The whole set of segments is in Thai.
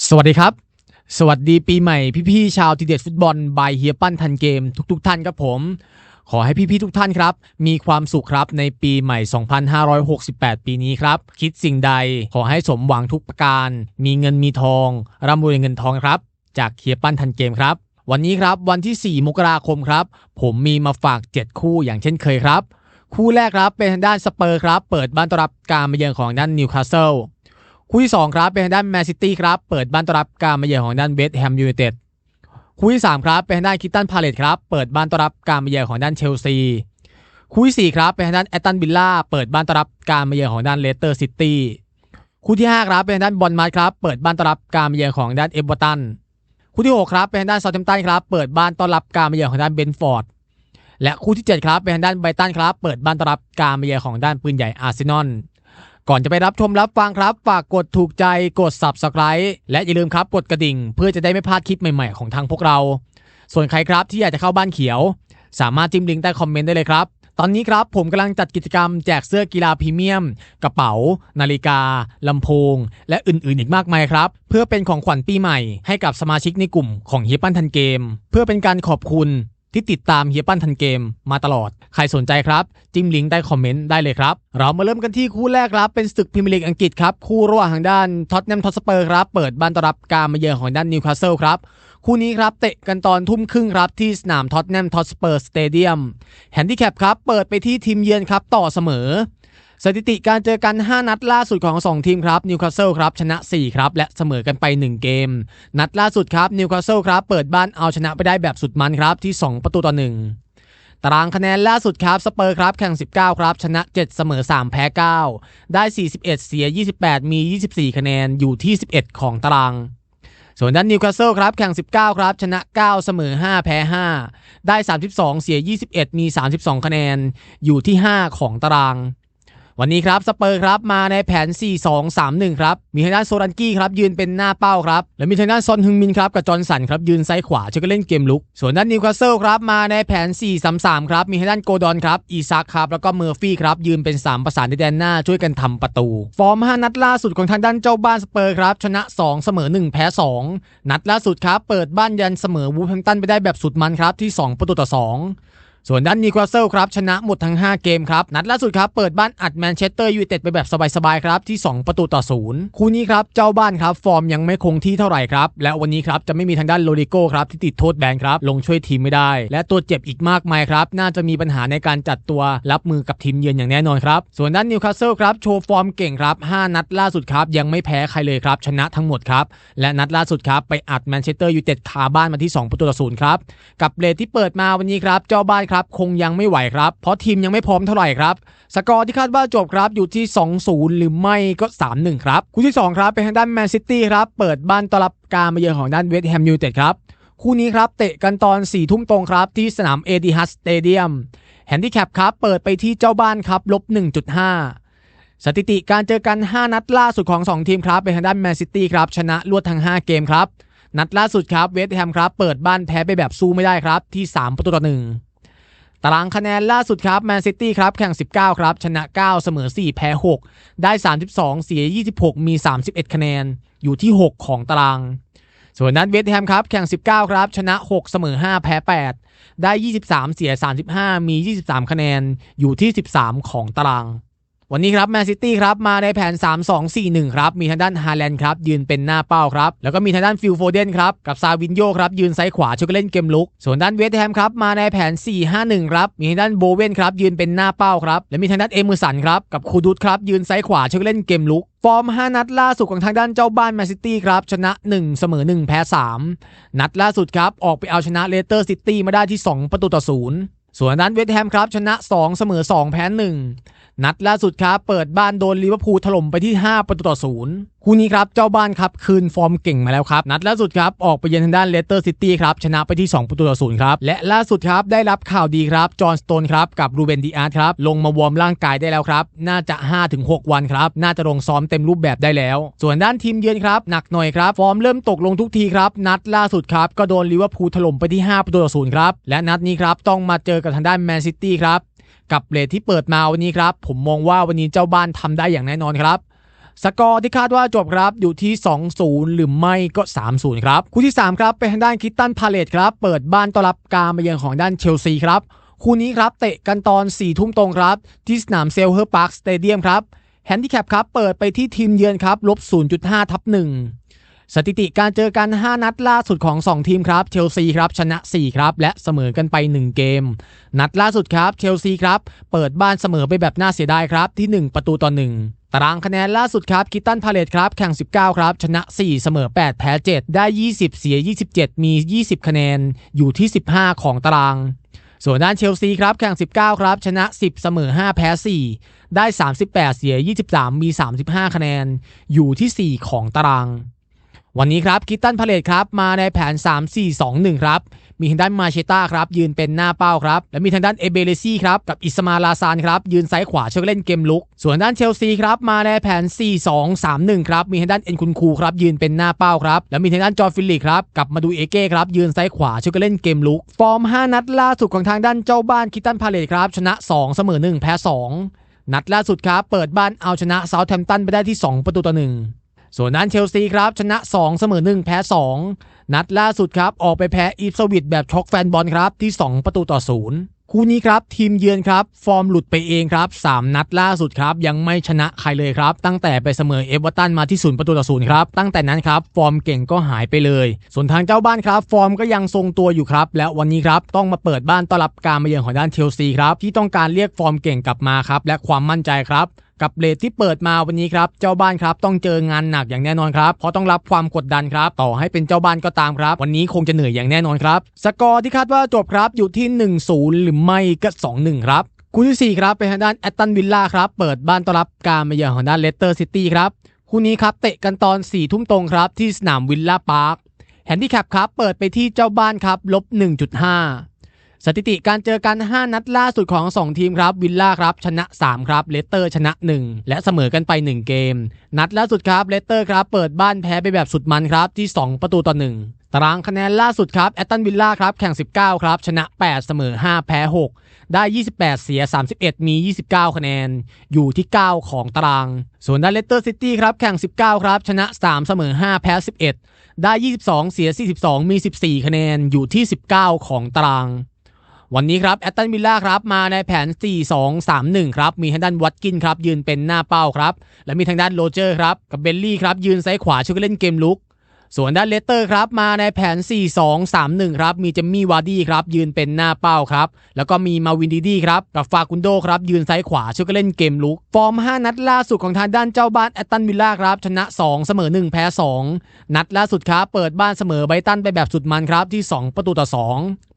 สวัสดีครับ สวัสดีปีใหม่พี่ๆชาวทีเด็ดฟุตบอลบายเฮียปั้นทันเกมทุกๆทท่านครับผม ขอให้พี่ๆทุกท่านครับ มีความสุขครับในปีใหม่ 2568 ปีนี้ครับ คิดสิ่งใดขอให้สมหวังทุกประการ มีเงินมีทอง ร่ำรวยเงินทองครับ จากเฮียปั้นทันเกมครับ วันนี้ครับวันที่ 4 มกราคมครับ ผมมีมาฝาก 7 คู่อย่างเช่นเคยครับ คู่แรกครับเป็นทางด้านสเปอร์ครับ เปิดบ้านต้อนรับการมาเยือนของด้านนิวคาสเซิล คู่ที่ 2 ครับเป็นทางด้านแมนซิตี้ครับเปิดบ้านต้อนรับการมาเยือนของด้านเวสต์แฮมยูไนเต็ดคู่ที่ 3 ครับเป็นทางด้านคิตตันพาเลตครับเปิดบ้านต้อนรับการมาเยือนของด้านเชลซีคู่ที่4ครับเป็นทางด้านแอตตันวิลล่าเปิดบ้านต้อนรับการมาเยือนของด้านเลสเตอร์ซิตี้คู่ที่5ครับเป็นทางด้านบอลมาร์ครับเปิดบ้านต้อนรับการมาเยือนของด้านเอเวอร์ตันคู่ที่6ครับเป็นทางด้านเซาท์แฮมป์ตันครับเปิดบ้านต้อนรับการมาเยือนของด้านเบนฟอร์ดและคู่ที่7ครับเป็นทางด้านไบรตันครับเปิดบ้านต้อนรับการมาเยือนของด้านปืนใหญ่อาร์เซนอล ก่อนจะไปรับชมรับฟังครับ ฝากกดถูกใจกด Subscribe และอย่าลืมครับกดกระดิ่ง เพื่อจะได้ไม่พลาดคลิปใหม่ๆของทางพวกเรา ส่วนใครครับที่อยากจะเข้าบ้านเขียว สามารถจิ้มลิงก์ใต้คอมเมนต์ได้เลยครับ ตอนนี้ครับผมกำลังจัดกิจกรรมแจกเสื้อกีฬาพรีเมียม กระเป๋า นาฬิกาลำโพง และอื่นๆ อีกมากมายครับ เพื่อเป็นของขวัญปีใหม่ให้กับสมาชิกในกลุ่มของเฮียปั้นทันเกม เพื่อเป็นการขอบคุณ ที่ติดตามเฮียปั้นทันเกมมาตลอด ใครสนใจครับ จิ้มลิงก์ใต้คอมเมนต์ได้เลยครับ เรามาเริ่มกันที่คู่แรกครับ เป็นศึกพรีเมียร์ลีกอังกฤษครับ คู่ระหว่างทางด้านท็อตแนมท็อตสเปอร์ครับ เปิดบ้านต้อนรับการมาเยือนของด้านนิวคาสเซิลครับ คู่นี้ครับ เตะกันตอนทุ่มครึ่งครับ ที่สนามท็อตแนมท็อตสเปอร์สเตเดียมแฮนดิแคปครับเปิดไปที่ทีมเยือนครับต่อเสมอ สถิติการเจอกัน 5 นัดล่าสุดของ 2 ทีมครับนิวคาสเซิลครับชนะ 4 ครับ และเสมอกันไป 1 เกม นัดล่าสุดครับนิวคาสเซิลครับเปิดบ้านเอาชนะไปได้แบบสุดมันครับที่ 2 ประตูต่อ 1 ตารางคะแนนล่าสุดครับสเปอร์ครับแข่ง 19 ครับ ชนะ 7 เสมอ 3 แพ้ 9 ได้ 41 เสีย 28 มี 24 คะแนนอยู่ที่ 11 ของตารางส่วนด้านนิวคาสเซิลครับแข่ง 19 ครับ ชนะ 9 เสมอ 5 แพ้ 5 ได้ 32 เสีย 21 มี 32 คะแนน อยู่ที่ 5 ของตาราง วันนี้ครับสเปอร์ครับมาในแผน 4-2-3-1 ครับ มีทางด้านโซรันกี้ครับยืนเป็นหน้าเป้าครับ และมีทางด้านซอนฮึงมินครับกับจอร์นสันครับยืนซ้ายขวาช่วยกันเล่นเกมลุก ส่วนด้านนิวคาสเซิลครับมาในแผน 4-3-3 ครับ มีทางด้านโกดอนครับอีซักครับแล้วก็เมอร์ฟี่ครับยืนเป็น 3 ประสานในแดนหน้าช่วยกันทำประตู ฟอร์ม 5 นัดล่าสุดของทางด้านเจ้าบ้านสเปอร์ครับชนะ 2 เสมอ 1 แพ้ 2 นัดล่าสุดครับเปิดบ้านยันเสมอวูฟแฮมตันไปได้แบบสุดมันครับที่ 2 ประตูต่อ 2 ส่วนด้านนิวคาสเซิลครับชนะหมดทั้ง 5 เกมครับ นัดล่าสุดครับ เปิดบ้านอัดแมนเชสเตอร์ยูไนเต็ดไปแบบสบายๆครับ ที่ 2 ประตูต่อศูนย์คู่นี้ครับ เจ้าบ้านครับฟอร์มยังไม่คงที่เท่าไหร่ครับ และวันนี้ครับจะไม่มีทางด้านโรดิโก้ครับที่ติดโทษแบนครับลงช่วยทีมไม่ได้ และตัวเจ็บอีกมากมายครับ น่าจะมีปัญหาในการจัดตัวรับมือกับทีมเยือนอย่างแน่นอนครับส่วนด้านนิวคาสเซิลครับโชว์ฟอร์มเก่งครับ5นัดล่าสุดครับยังไม่แพ้ใครเลยครับชนะทั้งหมดครับและนัดล่าสุดครับไปอัดแมนเชสเตอร์ยูไนเต็ดคาบ้านมาที่ 2 ประตูต่อศูนย์ครับกับเรทที่เปิดมาวันนี้ครับเจ้าบ้านครับคงยังไม่ไหวครับ เพราะทีมยังไม่พร้อมเท่าไหร่ครับ สกอร์ที่คาดว่าจบครับอยู่ที่ 2-0 หรือไม่ก็ 3-1 ครับคู่ที่ 2 ครับเป็นทางด้านแมนซิตี้ครับเปิดบ้านต้อนรับการมาเยือนของด้านเวสต์แฮมยูไนเต็ดครับคู่นี้ครับเตะกันตอน4ทุ่มตรงครับที่สนามเอดีฮัสสเตเดียมแฮนดิแคปครับเปิดไปที่เจ้าบ้านครับลบ 1.5 สถิติการเจอกัน 5 นัดล่าสุดของ 2 ทีมครับเป็นทางด้านแมนซิตี้ครับชนะรวดทั้ง 5 เกมครับนัดล่าสุดครับเวสต์แฮมครับเปิดบ้านแพ้ไปแบบสู้ไม่ได้ครับที่ 3 ประตูต่อ1 ตารางคะแนนล่าสุดครับแมนซิตี้ครับแข่ง 19 ครับ ชนะ 9 เสมอ 4 แพ้ 6 ได้ 32 เสีย 26 มี 31 คะแนน อยู่ที่ 6 ของตาราง ส่วนนั้นเวสต์แฮมครับ แข่ง 19 ครับ ชนะ 6 เสมอ 5 แพ้ 8 ได้ 23 เสีย 35 มี 23 คะแนน อยู่ที่ 13 ของตาราง วันนี้ครับแมนซิตี้ครับมาในแผน 3-2-4-1 ครับ มีทางด้านฮาแลนด์ครับ ยืนเป็นหน้าเป้าครับ แล้วก็มีทางด้านฟิลโฟเดนครับ กับซาวินโยครับ ยืนซ้ายขวาช่วยกันเล่นเกมลุก ส่วนด้านเวสต์แฮมครับ มาในแผน 4-5-1 ครับ มีทางด้านโบเวนครับ ยืนเป็นหน้าเป้าครับ และมีทางด้านเอมือสันครับ กับคูดุตครับ ยืนซ้ายขวาช่วยกันเล่นเกมลุกฟอร์ม 5 นัดล่าสุดของทางด้านเจ้าบ้านแมนซิตี้ครับ ชนะ 1 เสมอ 1 แพ้ 3 นัดล่าสุดครับ ออกไปเอาชนะเลสเตอร์ซิตี้มาได้ที่ 2 ประตูต่อศูนย์ส่วนด้านเวสต์แฮมครับชนะ 2 เสมอ 2 แพ้ 1 นัดล่าสุดครับ เปิดบ้านโดนลิเวอร์พูลถล่มไปที่ 5 ประตูต่อศูนย์คู่นี้ครับ เจ้าบ้านครับ คืนฟอร์มเก่งมาแล้วครับ นัดล่าสุดครับ ออกไปเยือนทางด้านเลสเตอร์ซิตี้ครับ ชนะไปที่ 2 ประตูต่อศูนย์ครับ และล่าสุดครับ ได้รับข่าวดีครับ จอห์นสโตนครับ กับรูเบนดีอาร์ครับ ลงมาวอร์มร่างกายได้แล้วครับ น่าจะ 5-6 วันครับ น่าจะลงซ้อมเต็มรูปแบบได้แล้ว ส่วนด้านทีมเยือนครับหนักหน่อยครับฟอร์มเริ่มตกลงทุกทีครับนัดล่าสุดครับก็โดนลิเวอร์พูลถล่มไปที่ 5 ประตูต่อศูนย์ครับและนัดนี้ครับต้องมาเจอกับทางด้านแมนซิตี้ครับ กับเรทที่เปิดมาวันนี้ครับ ผมมองว่าวันนี้เจ้าบ้านทำได้อย่างแน่นอนครับสกอร์ที่คาดว่าจบครับอยู่ที่ 2-0 หรือไม่ก็ 3-0 ครับ คู่ที่ 3 ครับเป็นทางด้านคิตตันพาเลตครับ เปิดบ้านต้อนรับการมาเยือนของด้านเชลซีครับ คู่นี้ครับเตะกันตอน 4 ทุ่มตรงครับ ที่สนามเซลเฮอร์พาร์คสเตเดียมครับแฮนดิแคปครับ เปิดไปที่ทีมเยือนครับลบ0.5 ทับ1 สถิติการเจอกัน 5 นัดล่าสุดของ 2 ทีมครับเชลซีครับชนะ 4 ครับ และเสมอกันไป 1 เกม นัดล่าสุดครับเชลซีครับ เปิดบ้านเสมอไปแบบน่าเสียดายครับที่ 1 ประตูต่อ 1ตารางคะแนนล่าสุดครับคิตตันพาเลตครับแข่ง 19 ครับ ชนะ 4 เสมอ 8 แพ้ 7 ได้ 20 เสีย 27 มี 20 คะแนนอยู่ที่ 15 ของตาราง ส่วนด้านเชลซีครับแข่ง 19 ครับ ชนะ 10 เสมอ 5 แพ้ 4 ได้ 38 เสีย 23 มี 35 คะแนนอยู่ที่ 4 ของตาราง วันนี้ครับคิตตันพาเลตครับมาในแผน 3-4-2-1 ครับ มีทางด้านมาเชต้าครับ ยืนเป็นหน้าเป้าครับ และมีทางด้านเอเบเลซี่ครับ กับอิสมาลาซานครับ ยืนซ้ายขวาช่วยเล่นเกมลุก ส่วนด้านเชลซีครับ มาในแผน 4-2-3-1 ครับ มีทางด้านเอ็นคุนคูครับ ยืนเป็นหน้าเป้าครับ และมีทางด้านจอร์ฟิลลิกครับ กับมาดูเอเก้ครับ ยืนซ้ายขวาช่วยกันเล่นเกมลุก ฟอร์ม 5 นัดล่าสุดของทางด้านเจ้าบ้านคิตตันพาเลตครับ ชนะ 2 เสมอ 1 แพ้ 2 นัดล่าสุดครับ เปิดบ้านเอาชนะเซาท์แฮมป์ตันไปได้ที่ 2 ประตูต่อ1 ส่วนด้านเชลซีครับชนะ 2 เสมอ 1 แพ้ 2 นัดล่าสุดครับ ออกไปแพ้อีฟสวิตแบบช็อกแฟนบอลครับ ที่ 2 ประตูต่อ 0 คู่นี้ครับ ทีมเยือนครับ ฟอร์มหลุดไปเองครับ 3 นัดล่าสุดครับ ยังไม่ชนะใครเลยครับ ตั้งแต่ไปเสมอเอเวอร์ตันมาที่0ประตูต่อ0ครับ ตั้งแต่นั้นครับ ฟอร์มเก่งก็หายไปเลย ส่วนทางเจ้าบ้านครับ ฟอร์มก็ยังทรงตัวอยู่ครับ และวันนี้ครับต้องมาเปิดบ้านต้อนรับการมาเยือนของด้านเชลซีครับที่ต้องการเรียกฟอร์มเก่งกลับมาครับและความมั่นใจครับ กับเลทที่เปิดมาวันนี้ครับ เจ้าบ้านครับต้องเจองานหนักอย่างแน่นอนครับ เพราะต้องรับความกดดันครับ ต่อให้เป็นเจ้าบ้านก็ตามครับ วันนี้คงจะเหนื่อยอย่างแน่นอนครับ สกอร์ที่คาดว่าจบครับอยู่ที่ 1-0 หรือไม่ก็ 2-1 ครับคู่ที่ 4 ครับเป็นทางด้านแอตตันวิลล่าครับ เปิดบ้านต้อนรับการมาเยือนของด้านเลสเตอร์ซิตี้ครับคู่นี้ครับเตะกันตอน4ทุ่มตรงครับที่สนามวิลล่าพาร์คแฮนดิแคปครับเปิดไปที่เจ้าบ้านครับลบ1.5 สถิติการเจอกัน 5 นัดล่าสุดของ 2 ทีมครับวิลล่าครับชนะ 3 ครับเลสเตอร์ชนะ 1 และเสมอกันไป 1 เกม นัดล่าสุดครับเลสเตอร์ครับเปิดบ้านแพ้ไปแบบสุดมันครับที่ 2 ประตูต่อ 1ตารางคะแนนล่าสุดครับแอตตันวิลล่าครับแข่ง 19 ครับ ชนะ 8 เสมอ 5 แพ้ 6 ได้ 28 เสีย 31 มี 29 คะแนน อยู่ที่ 9 ของตาราง ส่วนด้านเลสเตอร์ซิตี้ครับแข่ง 19 ครับ ชนะ 3 เสมอ 5 แพ้ 11 ได้ 22 เสีย 42 มี 14 คะแนน อยู่ที่ 19 ของตาราง วันนี้ครับแอตตันวิลล่าครับมาในแผน 4-2-3-1 ครับ มีทางด้านวัตกินครับ ยืนเป็นหน้าเป้าครับ และมีทางด้านโรเจอร์ครับ กับเบลลี่ครับ ยืนซ้ายขวาช่วยเล่นเกมลุก ส่วนด้านเลสเตอร์ครับ มาในแผน 4-2-3-1 ครับ มีเจมมี่วาร์ดี้ครับ ยืนเป็นหน้าเป้าครับ แล้วก็มีมาวินดีดีครับ กับฟากุนโดครับ ยืนซ้ายขวาช่วยเล่นเกมลุก ฟอร์ม 5 นัดล่าสุดของทางด้านเจ้าบ้านแอตตันวิลล่าครับ ชนะ 2 เสมอ 1 แพ้ 2 นัดล่าสุดครับ เปิดบ้านเสมอไบตันไปแบบสุดมันครับที่ 2 ประตูต่อ 2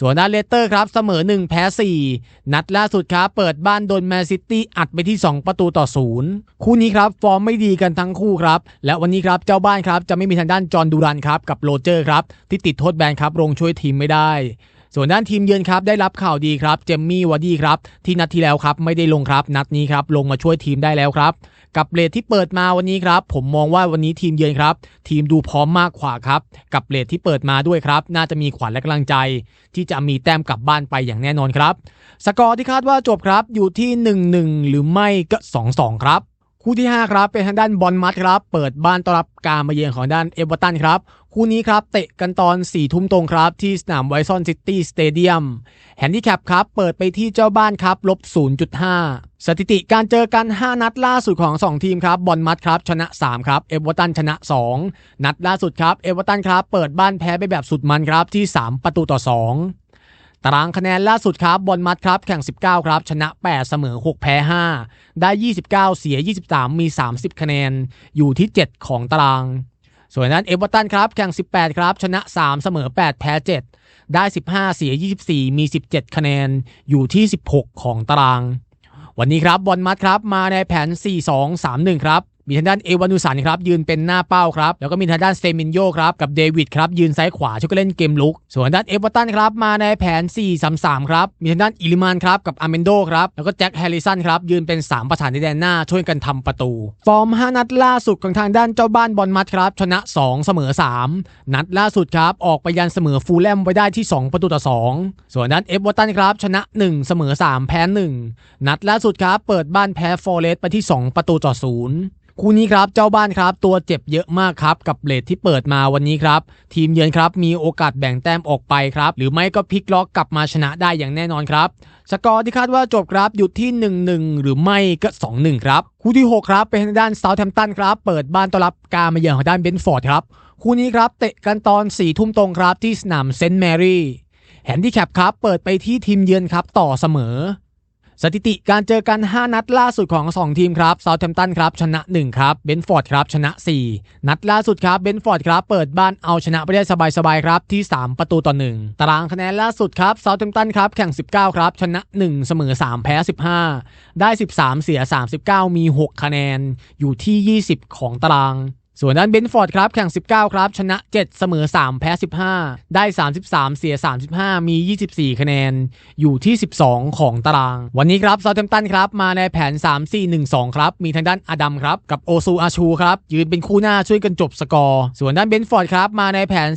ส่วนด้านเลสเตอร์ครับเสมอ 1 แพ้ 4 นัดล่าสุดครับเปิดบ้านโดนแมนซิตี้อัดไปที่ 2 ประตูต่อ 0 คู่นี้ครับฟอร์มไม่ดีกันทั้งคู่ครับ และวันนี้ครับเจ้าบ้านครับจะไม่มีทางด้านจอห์นดูรันครับกับโรเจอร์ครับที่ติดโทษแบนครับลงช่วยทีมไม่ได้ ส่วนด้านทีมเยือนครับได้รับข่าวดีครับเจมมี่วาร์ดี้ครับที่นัดที่แล้วครับไม่ได้ลงครับนัดนี้ครับลงมาช่วยทีมได้แล้วครับ กับเลทที่เปิดมาวันนี้ครับ ผมมองว่าวันนี้ทีมเยือนครับ ทีมดูพร้อมมากกว่าครับ กับเลทที่เปิดมาด้วยครับ น่าจะมีขวัญและกำลังใจ ที่จะมีแต้มกลับบ้านไปอย่างแน่นอนครับ สกอร์ที่คาดว่าจบครับอยู่ที่ 1-1 หรือไม่ก็ 2-2 ครับ คู่ที่ 5 ครับ เป็นทางด้านบอลมัดครับ เปิดบ้านต้อนรับการมาเยือนของด้านเอเวอร์ตันครับ คู่นี้ครับ เตะกันตอน4ทุ่มตรงครับ ที่สนามไวซอนซิตี้สเตเดียมแฮนดิแคปครับ เปิดไปที่เจ้าบ้านครับลบ 0.5 สถิติการเจอกัน 5 นัดล่าสุดของ 2 ทีมครับ บอลมัดครับ ชนะ 3 ครับ เอเวอร์ตันชนะ 2 นัดล่าสุดครับ เอเวอร์ตันครับ เปิดบ้านแพ้ไปแบบสุดมันครับที่ 3 ประตูต่อ 2 ตารางคะแนนล่าสุดครับบอลมัดครับแข่ง 19 ครับ ชนะ 8 เสมอ 6 แพ้ 5 ได้ 29 เสีย 23 มี 30 คะแนน อยู่ที่ 7 ของตาราง ส่วนนั้นเอเวอร์ตันครับ แข่ง 18 ครับ ชนะ 3 เสมอ 8 แพ้ 7 ได้ 15 เสีย 24 มี 17 คะแนน อยู่ที่ 16 ของตาราง วันนี้ครับบอลมัดครับ มาในแผน 4-2-3-1 ครับ มีทางด้านเอวานุสันครับยืนเป็นหน้าเป้าครับ แล้วก็มีทางด้านเซมินโยครับกับเดวิดครับยืนซ้ายขวาช่วยกันเล่นเกมลุก ส่วนด้านเอเวอร์ตันครับมาในแผน 4-3-3 ครับ มีทางด้านอิลิมานครับกับอาเมนโดครับ แล้วก็แจ็คแฮร์ริสันครับยืนเป็น 3 ประธานในแดนหน้าช่วยกันทำประตู ฟอร์ม 5 นัดล่าสุดของทางด้านเจ้าบ้านบอลมัดครับชนะ 2 เสมอ 3 นัดล่าสุดครับออกไปยันเสมอฟูลแลมไว้ได้ที่ 2 ประตูต่อ 2 ส่วนด้านเอเวอร์ตันครับชนะ 1 เสมอ 3 แพ้ 1 นัดล่าสุดครับเปิดบ้านแพ้ฟอร์เรสต์ไปที่ 2 ประตูต่อ 0คู่นี้ครับเจ้าบ้านครับตัวเจ็บเยอะมากครับกับเลทที่เปิดมาวันนี้ครับ ทีมเยือนครับมีโอกาสแบ่งแต้มออกไปครับ หรือไม่ก็พลิกล็อกกลับมาชนะได้อย่างแน่นอนครับสกอร์ที่คาดว่าจบครับอยู่ที่ 1-1 หรือไม่ก็ 2-1 ครับ คู่ที่ 6 ครับเป็นทางด้านเซาท์แฮมป์ตันครับ เปิดบ้านต้อนรับการมาเยือนของด้านเบนฟอร์ดครับ คู่นี้ครับเตะกันตอน4ทุ่มตรงครับที่สนามเซนต์แมรี่แฮนดี้แคปครับเปิดไปที่ทีมเยือนครับต่อเสมอ สถิติการเจอกัน 5 นัดล่าสุดของ 2 ทีมครับเซาท์แฮมป์ตันครับชนะ 1 ครับเบนฟอร์ดครับชนะ 4 นัดล่าสุดครับเบนฟอร์ดครับเปิดบ้านเอาชนะไปได้สบายๆครับที่ 3 ประตูต่อ 1 ตารางคะแนนล่าสุดครับเซาท์แฮมป์ตันครับแข่ง 19 ครับ ชนะ 1 เสมอ 3 แพ้ 15 ได้ 13 เสีย 39 มี 6 คะแนนอยู่ที่ 20 ของตาราง ส่วนด้านเบนฟอร์ดครับแข่ง 19 ครับ ชนะ 7 เสมอ 3 แพ้ 15 ได้ 33 เสีย 35 มี 24 คะแนน อยู่ที่ 12 ของตาราง วันนี้ครับซาเทมตันครับ มาในแผน 3-4-1-2 ครับ มีทางด้านอดัมครับ กับโอซูอาชูครับ ยืนเป็นคู่หน้าช่วยกันจบสกอร์ ส่วนด้านเบนฟอร์ดครับ มาในแผน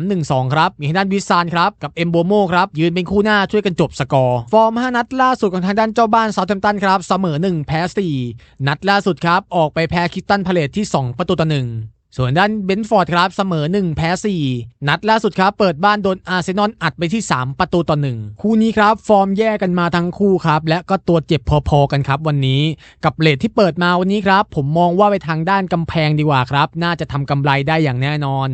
4-3-1-2 ครับ มีทางด้านวิซานครับ กับเอมโบโมครับ ยืนเป็นคู่หน้าช่วยกันจบสกอร์ ฟอร์ม 5 นัดล่าสุดของทางด้านเจ้าบ้านซาเทมตันครับ เสมอ 1 แพ้ 4 นัดล่าสุดครับ ออกไปแพ้คิตตันพาเลทที่ 2 ประตูต่อ1ส่วนด้านเบนฟอร์ดครับเสมอ 1 แพ้ 4 นัดล่าสุดครับเปิดบ้านโดนอาร์เซนอลอัดไปที่ 3 ประตูต่อ 1 คู่นี้ครับ ฟอร์มแย่กันมาทั้งคู่ครับ และก็ตัวเจ็บพอๆกันครับวันนี้กับเลทที่เปิดมาวันนี้ครับ ผมมองว่าไปทางด้านกำแพงดีกว่าครับ น่าจะทำกำไรได้อย่างแน่นอน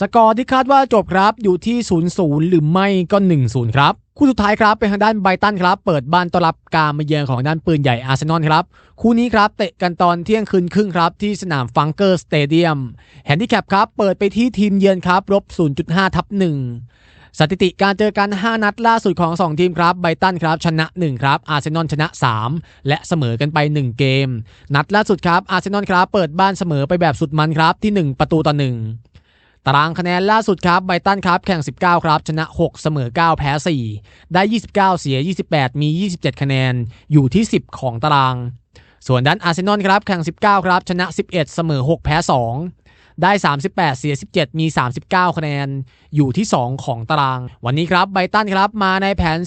สกอร์ที่คาดว่าจบครับอยู่ที่ 0-0 หรือไม่ก็ 1-0 ครับ คู่สุดท้ายครับเป็นทางด้านไบตันครับเปิดบ้านต้อนรับการมาเยือนของด้านปืนใหญ่อาร์เซนอลครับ คู่นี้ครับเตะกันตอนเที่ยงคืนครึ่งครับที่สนามฟังเกอร์สเตเดียมแฮนดิแคปครับเปิดไปที่ทีมเยือนครับลบ0.5ทับ1สถิติการเจอกัน 5 นัดล่าสุดของ 2 ทีมครับไบตันครับชนะ 1 ครับ อาร์เซนอลชนะ 3 และเสมอกันไป 1 เกม นัดล่าสุดครับอาร์เซนอลครับเปิดบ้านเสมอไปแบบสุดมันครับที่ 1 ประตูต่อ 1 ตารางคะแนนล่าสุดครับไบตันครับแข่ง 19 ครับ ชนะ 6 เสมอ 9 แพ้ 4 ได้ 29 เสีย 28 มี 27 คะแนนอยู่ที่ 10 ของตาราง ส่วนด้านอาร์เซนอลครับแข่ง 19 ครับ ชนะ 11 เสมอ 6 แพ้ 2 ได้ 38 เสีย 17 มี 39 คะแนน อยู่ที่ 2 ของตาราง วันนี้ครับไบตันครับมาในแผน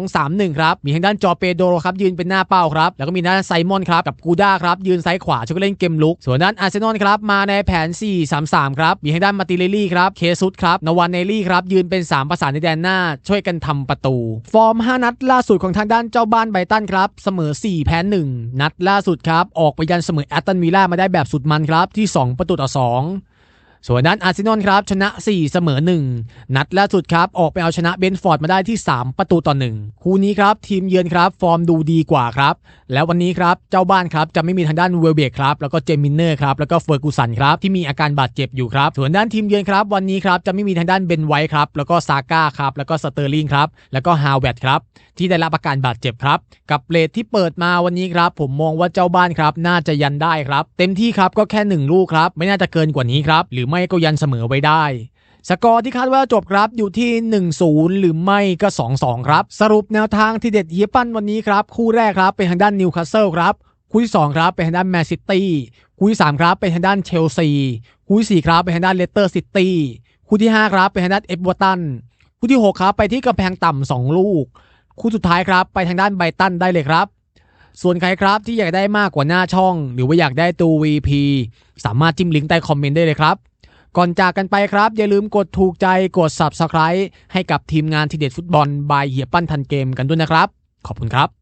4-2-3-1 ครับ มีทางด้านจอเปโดรครับยืนเป็นหน้าเป้าครับ แล้วก็มีด้านไซมอนครับกับกูด้าครับยืนซ้ายขวาช่วยเล่นเกมลุก ส่วนด้านอาร์เซนอลครับมาในแผน 4-3-3 ครับ มีทางด้านมาติเลลี่ครับเคซุสครับนวานเนลลี่ครับยืนเป็น 3 ประสานในแดนหน้า ช่วยกันทำประตู ฟอร์ม 5 นัดล่าสุดของทางด้านเจ้าบ้านไบตันครับเสมอ 4 แพ้ 1 นัดล่าสุดครับออกไปยันเสมอแอตตันวิลล่ามาได้แบบสุดมันครับที่ 2 ประตูต่อ 2 ส่วนด้านอาร์เซนอลครับชนะ 4 เสมอ 1 นัดล่าสุดครับ ออกไปเอาชนะเบนฟอร์ดมาได้ที่ 3 ประตูต่อ 1 คู่นี้ครับ ทีมเยือนครับฟอร์มดูดีกว่าครับ แล้ววันนี้ครับ เจ้าบ้านครับ จะไม่มีทางด้านเวลเบกครับ แล้วก็เจมินเนอร์ครับ แล้วก็เฟอร์กูสันครับ ที่มีอาการบาดเจ็บอยู่ครับ ส่วนด้านทีมเยือนครับ วันนี้ครับจะไม่มีทางด้านเบนไวท์ครับแล้วก็ซาก้าครับแล้วก็สเตอร์ลิงครับแล้วก็ฮาวเวตครับที่ได้รับอาการบาดเจ็บครับกับเลทที่เปิดมาวันนี้ครับผมมองว่าเจ้าบ้านครับน่าจะยันได้ครับเต็มที่ครับก็แค่หนึ่งลูกครับไม่น่าจะเกินกว่านี้ครับหรือไม่ก็ยันเสมอไว้ได้ สกอร์ที่คาดว่าจบครับอยู่ที่ 1-0 หรือไม่ก็ 2-2 ครับ สรุปแนวทางที่เด็ดเฮียปั้นวันนี้ครับ คู่แรกครับเป็นทางด้านนิวคาสเซิลครับคู่ที่2ครับเป็นทางด้านแมนซิตี้คู่ที่3ครับเป็นทางด้านเชลซีคู่ที่4ครับเป็นทางด้านเลสเตอร์ซิตี้คู่ที่5ครับเป็นทางด้านเอฟเวอร์ตันคู่ที่6ครับไปที่กำแพงต่ำสองลูก คู่สุดท้ายครับไปทางด้านไบรตันได้เลยครับ ส่วนใครครับที่อยากได้มากกว่าหน้าช่อง หรือว่าอยากได้ตัว VP สามารถจิ้มลิงก์ใต้คอมเมนต์ได้เลยครับ ก่อนจากกันไปครับ อย่าลืมกดถูกใจกด Subscribe ให้กับทีมงานทีเด็ดฟุตบอลบายเหียปั้นทันเกมกันด้วยนะครับ ขอบคุณครับ